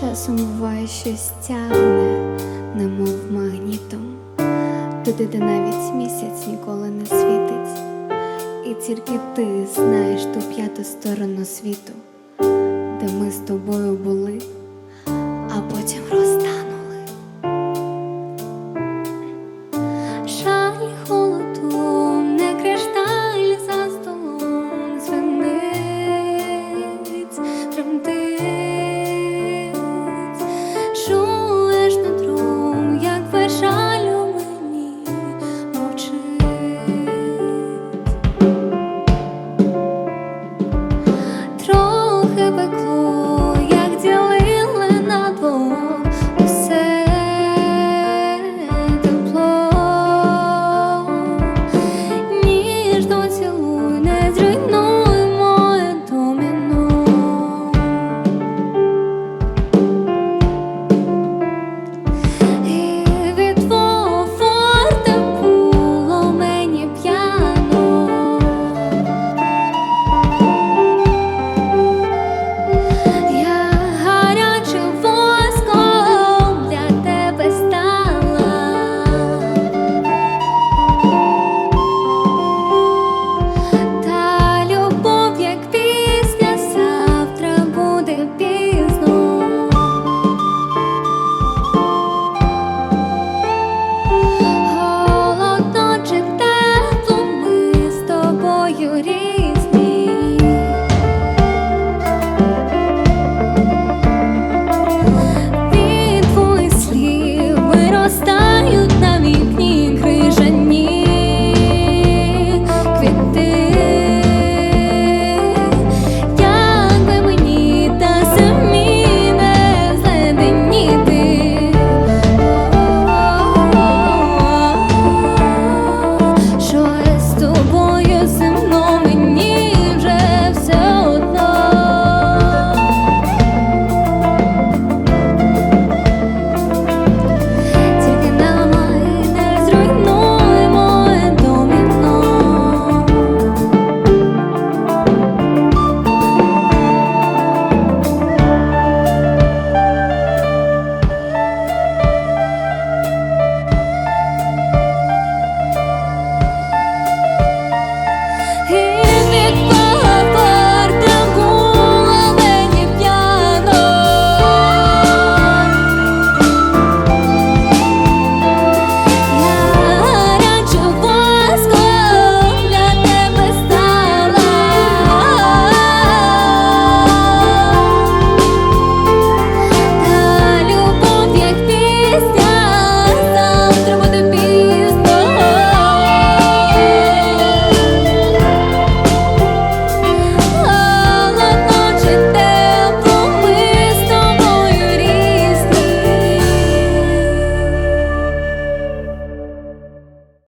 Часом буває щось тягне, немов магнітом, туди, де навіть місяць ніколи не світить, і тільки ти знаєш ту п'яту сторону світу, де ми з тобою були, а потім розтанули.